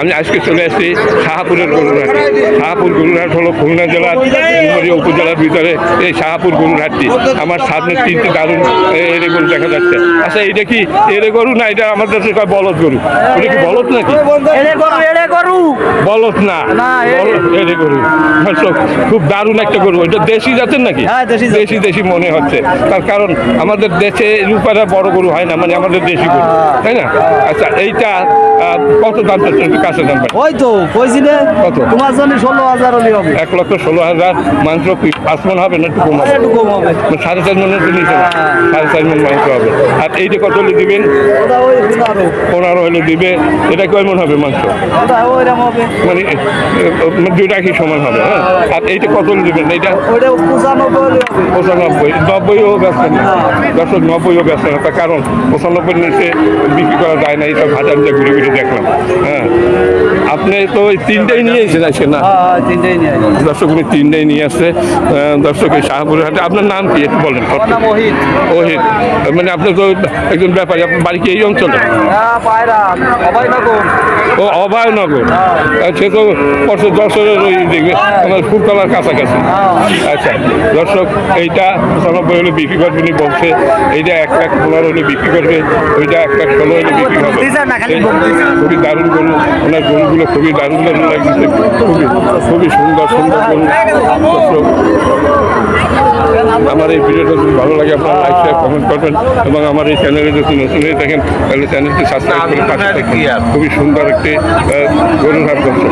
আমি আজকে চলে আসছি শাহাপুরের গরুরহাট। শাহাপুর গরুরহাট হলো খুলনা জেলার ডুমুরিয়া উপজেলার ভিতরে এই শাহাপুর গরুরহাটটি। আমার সামনে তিনটি দারুণ এরে গরু দেখা যাচ্ছে। আচ্ছা এটা কি এরে গরু না এটা আমাদের দেশে কয় বলদ গরু? এটা কি বলদ নাকি? বলদ না। এরে। গরু। খুব দারুণ একটা গরু। এটা দেশি জাতের নাকি? হ্যাঁ, দেশি। দেশি মনে হচ্ছে। তার কারণ আমাদের দেশে রূপারা বড় গরু হয় না মানে আমাদের দেশি গরু। তাই না? আচ্ছা এইটা কত দাম চাচ্ছেন? একটু কাছে দাম ওই তো কইছি নে কত? তোমার জন্য ষোলো হাজার হলে হবে। এক লক্ষ ষোলো হাজার। মাংস পাঁচ মন হবে না একটু কম হবে? একটু কম হবে। মানে সাড়ে চার মনের তো নিচে হ্যাঁ। সাড়ে চার মন মাংস হবে। আর এইটা কত হলে দিবেন? পনেরো। হলে দিবে। এটা কয় মন হবে মাংস? হবে। মানে এ, দুইটা কি সমান হবে হ্যাঁ? আর এইটা কত হলে দিবেন? এইটা? পঁচানব্বই হবে। নব্বইও ব্যস্ত না। দর্শক নব্বইও ব্যস্ত না। তার কারণ পঁচানব্বই নিচে বিক্রি করা যায় না। এইসব হাজার হাজার ঘুরে ঘুরে দেখলাম। হ্যাঁ। আপনি তো ওই তিনটাই নিয়ে এসেছেন আজকে না? হ্যাঁ হ্যাঁ, নিয়ে দর্শক উনি তিনটাই নিয়ে আসছে। দর্শক এই শাহপুরের হাটে আপনার নাম কি একটু বলেন? ওহিত ওহিত মানে আপনার তো একজন ব্যাপারী আপনার বাড়ি কি এই অঞ্চলে? হ্যাঁ ও অভয়নগর। সে তো বছর দর্শকের ওই দেখবে আমার ফুলতলার কাছাকাছি। আচ্ছা দর্শক এইটা পঁচানব্বই হলে বিক্রি করবে উনি বলছে এইটা এক লাখ পনেরো হলে বিক্রি করবে ওইটা এক লাখ ষোলো হলে বিক্রি হবে। এই খুবই দারুণ গরু ওনার গরুগুলো খুবই দারুণ দারুণ লাগছে, খুবই খুবই সুন্দর সুন্দর আমার এই ভিডিওটা যদি ভালো লাগে, আপনারা লাইক শেয়ার কমেন্ট করবেন এবং আমার এই চ্যানেলে যদি নতুন হয়ে থাকেন, তাহলে চ্যানেলটি সাবস্ক্রাইব করে পাশে থাকবেন খুবই সুন্দর একটি গরুর হাট করছে